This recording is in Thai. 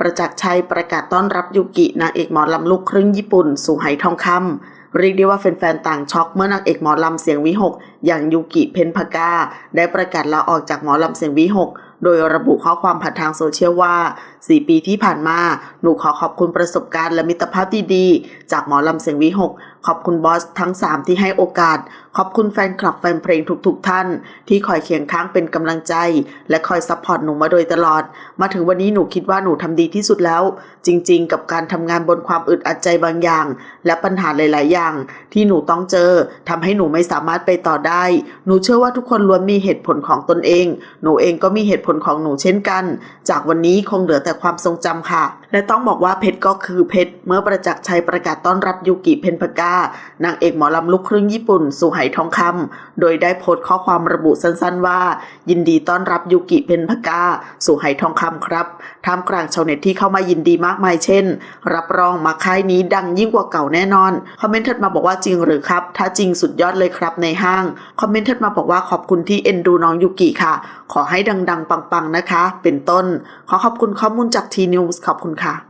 ประจักษ์ชัยประกาศต้อนรับยูกินางเอกหมอลำลูกครึ่งญี่ปุ่น สู่ไหทองคำเรียกได้ว่าแฟนๆต่างช็อกเมื่อนางเอกหมอลำเสียงวิหก อย่างยูกิเพนพกา ได้ประกาศลาออกจากหมอลำเสียงวิหกโดยระบุข้อความผ่านทางโซเชียลว่า 4 ปีที่ผ่านมา หนูขอขอบคุณประสบการณ์และมิตรภาพดี จากหมอลำเสียงวิหกขอบคุณบอสทั้ง 3 ที่ให้โอกาส ขอบคุณแฟนคลับแฟนเพลงทุกๆท่าน ที่คอยเคียงข้างเป็นกำลังใจ และคอยซัพพอร์ตหนูมาโดยตลอด มาถึงวันนี้หนูคิดว่าหนูทำดีที่สุดแล้ว จริงๆ กับการทำงานบนความอึดอัดใจบางอย่าง และปัญหาหลาย ๆ อย่าง ที่หนูต้องเจอทำให้หนูไม่สามารถไปต่อได้ หนูเชื่อว่าทุกคนล้วนมีเหตุผลของตนเอง หนูเองก็มีเหตุผลของหนูเช่นกัน จากวันนี้คงเหลือแต่ความทรงจำค่ะ และต้องบอกว่าเพชรก็คือเพชรเมื่อประจักษ์ชัยประกาศต้อนรับยูกิเพนพกานางเอกหมอลำลูกครึ่งญี่ปุ่นสู่ไหทองคำโดยได้โพสต์ข้อความระบุสั้นๆว่า ยินดีต้อนรับยูกิเพนพกาสู่ไหทองคำครับท่ามกลางชาวเน็ตที่เข้ามายินดีมากมายเช่น รับรองมาค่ายนี้ดังยิ่งกว่าเก่าแน่นอน คอมเมนต์ถัดมาบอกว่าจริงหรือครับ ถ้าจริงสุดยอดเลยครับในห้าง คอมเมนต์ถัดมาบอกว่าขอบคุณที่เอ็นดูน้องยูกิค่ะ ขอให้ดังๆ ปังๆนะคะ เป็นต้น ขอขอบคุณข้อมูลจากทีนิวส์ขอบคุณค่ะ